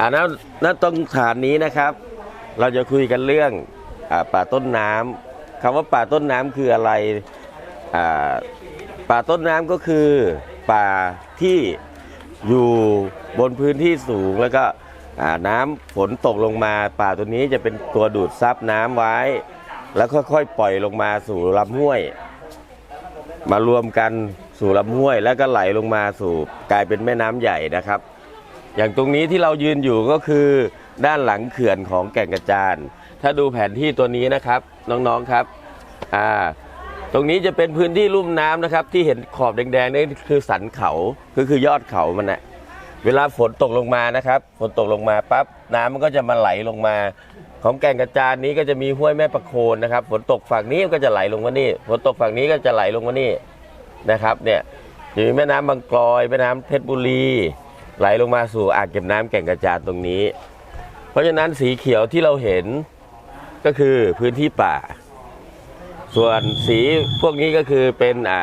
อ่าณณตรงฐานนี้นะครับ เราจะคุยกันเรื่องอาป่าต้นน้ำคำว่าป่าต้นน้ำคืออะไรอ่าป่าต้นน้ำก็คือป่าที่อยู่บนพื้นที่สูงแล้วก็น้ำฝนตกลงมา ป่าตัวนี้จะเป็นตัวดูดซับน้ำไว้ แล้วค่อยๆปล่อยลงมาสู่ลำห้วย มารวมกันสู่ลำห้วย แล้วก็ไหลลงมาสู่กลายเป็นแม่น้ำใหญ่นะครับ อย่างตรงนี้ที่เรายืนอยู่ก็คือด้านหลังเขื่อนของแก่งกระจาน ถ้าดูแผนที่ตัวนี้นะครับน้องๆครับอ่าตรงนี้จะเป็นพื้นที่ลุ่มน้ำนะครับ ที่เห็นขอบแดงๆนี่คือสันเขาก็คือยอดเขามันนะเวลาฝนตกลงมานะครับฝนตกลงมาปั๊บน้ำมันก็จะมาไหลลงมา ของแก่งกระจานนี้ก็จะมีห้วยแม่ประโคนนะครับฝนตกฝั่งนี้ก็จะไหลลงมานี่ฝนตกฝั่งนี้ก็จะไหลลงมานี่นะครับเนี่ยจะมีแม่น้ำบางกลอยแม่น้ำเพชรบุรี ไหลลงมาสู่อ่างเก็บน้ำแก่งกระจานตรงนี้ เพราะฉะนั้นสีเขียวที่เราเห็นก็คือพื้นที่ป่า ส่วนสีพวกนี้ก็คือเป็นอ่า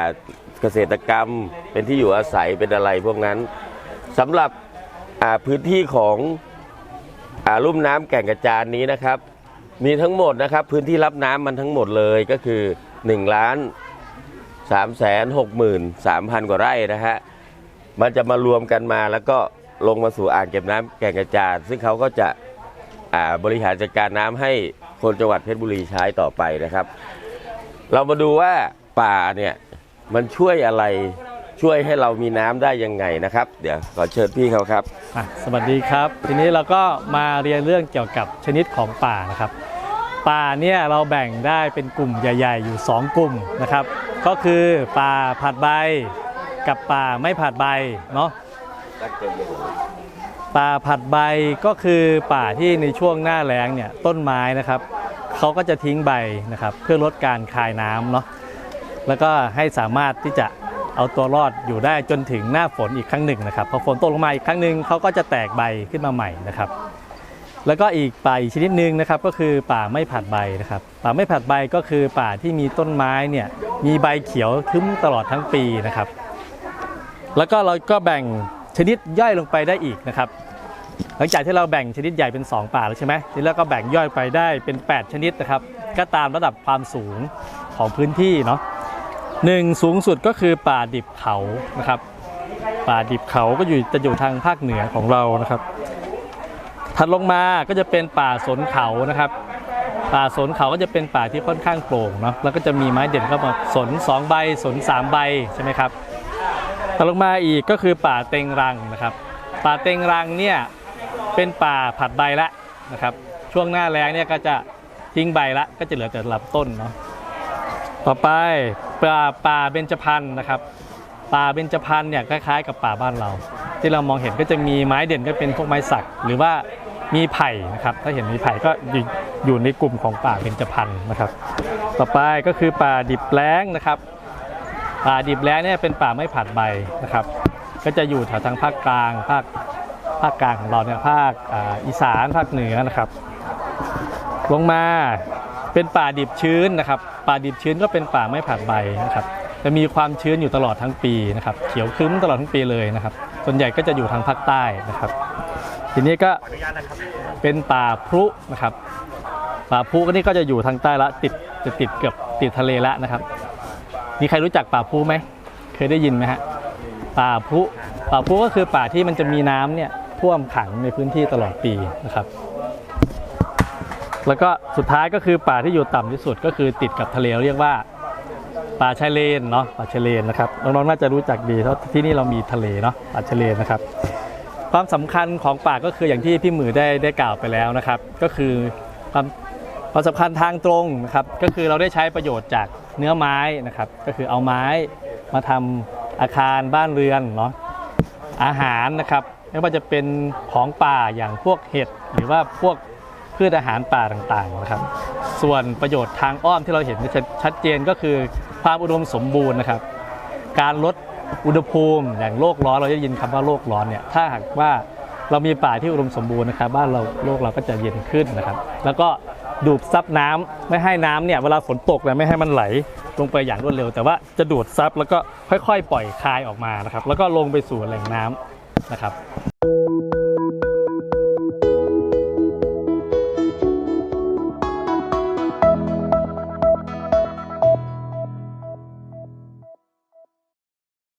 เกษตรกรรมเป็นที่อยู่อาศัยเป็นอะไรพวกนั้นสำหรับอ่าพื้นที่ของอ่าลุ่มน้ำแก่งกระจานนี้นะครับ มีทั้งหมดนะครับ พื้นที่รับน้ำมันทั้งหมดเลยก็คือ1ล้าน3แสน6หมื่น3พันกว่าไร่นะฮะ มันจะมารวมกันมาแล้วก็ลงมาสู่อ่างเก็บน้ำแก่งกระจานซึ่งเขาก็จะบริหารจัดการน้ำให้คนจังหวัดเพชรบุรีใช้ต่อไปนะครับ เรามาดูว่าป่าเนี่ยมันช่วยอะไรช่วยให้เรามีน้ำได้ยังไงนะครับ เดี๋ยวขอเชิญพี่เขาครับสวัสดีครับ ทีนี้เราก็มาเรียนเรื่องเกี่ยวกับชนิดของป่านะครับ ป่าเนี่ยเราแบ่งได้เป็นกลุ่มใหญ่ ๆ อยู่ 2 กลุ่มนะครับ ก็คือป่าผัดใบ กับป่าไม่ผัดใบเนาะป่าผัดใบก็คือป่าที่ในช่วงหน้าแล้งเนี่ยต้นไม้นะครับเขาก็จะทิ้งใบนะครับเพื่อลดการคายน้ำเนาะแล้วก็ให้สามารถที่จะเอาตัวรอดอยู่ได้จนถึงหน้าฝนอีกครั้งหนึ่งนะครับพอฝนตกลงมาอีกครั้งหนึ่งเขาก็จะแตกใบขึ้นมาใหม่นะครับ แล้วก็อีกป่าอีกชนิดหนึ่งนะครับก็คือป่าไม่ผัดใบนะครับ ป่าไม่ผัดใบก็คือป่าที่มีต้นไม้เนี่ยมีใบเขียวทึ้มตลอดทั้งปีนะครับ แล้วก็เราก็แบ่งชนิดย่อยลงไปได้อีกนะครับ หลังจากที่เราแบ่งชนิดใหญ่เป็น 2 ป่าแล้วใช่ไหมทีนี้เราก็แบ่งย่อยไปได้เป็น 8 ชนิดนะครับ ก็ตามระดับความสูงของพื้นที่เนาะหนึ่งสูงสุดก็คือป่าดิบเขานะครับ ป่าดิบเขาก็อยู่จะอยู่ทางภาคเหนือของเรานะครับ ถัดลงมาก็จะเป็นป่าสนเขานะครับ ป่าสนเขาก็จะเป็นป่าที่ค่อนข้างโปร่งเนาะแล้วก็จะมีไม้เด่นเข้ามาสน 2 ใบสน 3 ใบใช่ไหมครับ ถัดลงมาอีกก็คือป่าเต็งรังนะครับ ป่าเต็งรังเนี่ยเป็นป่าผัดใบละนะครับ ช่วงหน้าแล้งเนี่ยก็จะทิ้งใบละก็จะเหลือแต่ลำต้นเนาะต่อไปป่าป่าเบญจพรรณนะครับ ป่าเบญจพรรณเนี่ยคล้ายๆกับป่าบ้านเรา ที่เรามองเห็นก็จะมีไม้เด่นก็เป็นพวกไม้สัก หรือว่ามีไผ่นะครับ ถ้าเห็นมีไผ่ก็อยู่ในกลุ่มของป่าเบญจพรรณนะครับ ต่อไปก็คือป่าดิบแล้งนะครับ ดิบแล้งเนี่ยเป็นป่าไม่ผัดใบนะครับ ก็จะอยู่แถวทางภาคกลางภาคภาคกลางของเราเนี่ยภาคอีสานภาคเหนือนะครับ ลงมาเป็นป่าดิบชื้นนะครับ ป่าดิบชื้นก็เป็นป่าไม่ผัดใบนะครับจะมีความชื้นอยู่ตลอดทั้งปีนะครับ เขียวครึ้มตลอดทั้งปีเลยนะครับ ส่วนใหญ่ก็จะอยู่ทางภาคใต้นะครับ ทีนี้ก็เป็นป่าพรุนะครับ ป่าพรุก็นี่ก็จะอยู่ทางใต้ละติดจะติดเกือบติดทะเลละนะครับ มีใครรู้จักป่าพุไหมเคยได้ยินไหมฮะป่าพุป่าพุก็คือป่าที่มันจะมีน้ำเนี่ยท่วมขังในพื้นที่ตลอดปีนะครับ แล้วก็สุดท้ายก็คือป่าที่อยู่ต่ำที่สุดก็คือติดกับทะเลเรียกว่าป่าชายเลนเนาะป่าชายเลนนะครับน้องๆน่าจะรู้จักดีเพราะที่นี่เรามีทะเลเนาะป่าชายเลนนะครับ ความสำคัญของป่าก็คืออย่างที่พี่หมือได้ได้กล่าวไปแล้วนะครับ ก็คือความ ความสำคัญทางตรงนะครับก็คือเราได้ใช้ประโยชน์จากเนื้อไม้นะครับ ก็คือเอาไม้มาทำอาคารบ้านเรือนเนาะอาหารนะครับไม่ว่าจะเป็นของป่าอย่างพวกเห็ดหรือว่าพวกพืชอาหารป่าต่างๆนะครับ ส่วนประโยชน์ทางอ้อมที่เราเห็นชัดเจนก็คือความอุดมสมบูรณ์นะครับ การลดอุณหภูมิอย่างโลกร้อนเราจะยินคำว่าโลกร้อนเนี่ยถ้าหากว่าเรามีป่าที่อุดมสมบูรณ์นะครับ บ้านเราโลกเราก็จะเย็นขึ้นนะครับ แล้วก็ ดูดซับน้ำไม่ให้น้ำเนี่ยเวลาฝนตกเนี่ยไม่ให้มันไหลลงไปอย่างรวดเร็ว แต่ว่าจะดูดซับแล้วก็ค่อยๆ ปล่อยคายออกมานะครับ แล้วก็ลงไปสู่แหล่งน้ำนะครับ